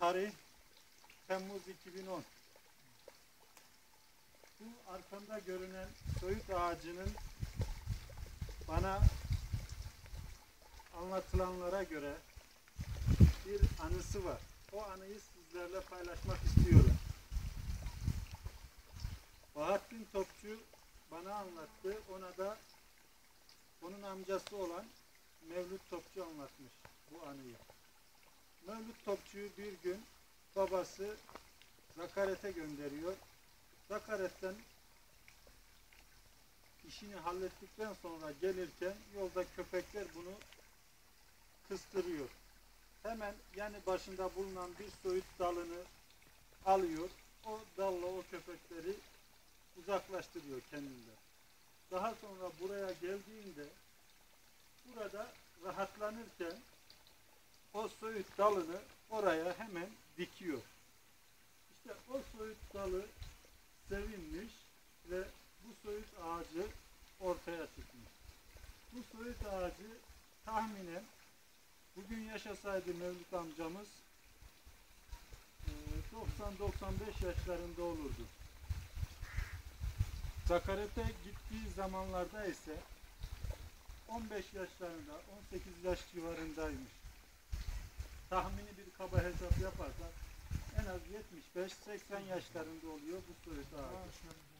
Tarih Temmuz 2010. Bu arkamda görünen söğüt ağacının bana anlatılanlara göre bir anısı var. O anıyı sizlerle paylaşmak istiyorum. Bahattin Topçu bana anlattı. Ona da onun amcası olan Mevlüt Topçu anlatmış bu anıyı. Mevlüt Topçu'yu bir gün babası Zakaret'e gönderiyor. Zakaret'ten işini hallettikten sonra gelirken yolda köpekler bunu kıstırıyor. Hemen yani başında bulunan bir söğüt dalını alıyor. O dalla o köpekleri uzaklaştırıyor kendinden. Daha sonra buraya geldiğinde burada rahatlanırken o söğüt dalını oraya hemen dikiyor. İşte o söğüt dalı sevinmiş ve bu söğüt ağacı ortaya çıkmış. Bu söğüt ağacı tahminen bugün yaşasaydı Mevlüt amcamız eee, 90-95 yaşlarında olurdu. Zakaret'e gittiği zamanlarda ise 15 yaşlarında, 18 yaş civarındaymış. Tahmini bir kaba hesap yaparsak en az 75-80 yaşlarında oluyor bu söğüt ağacı.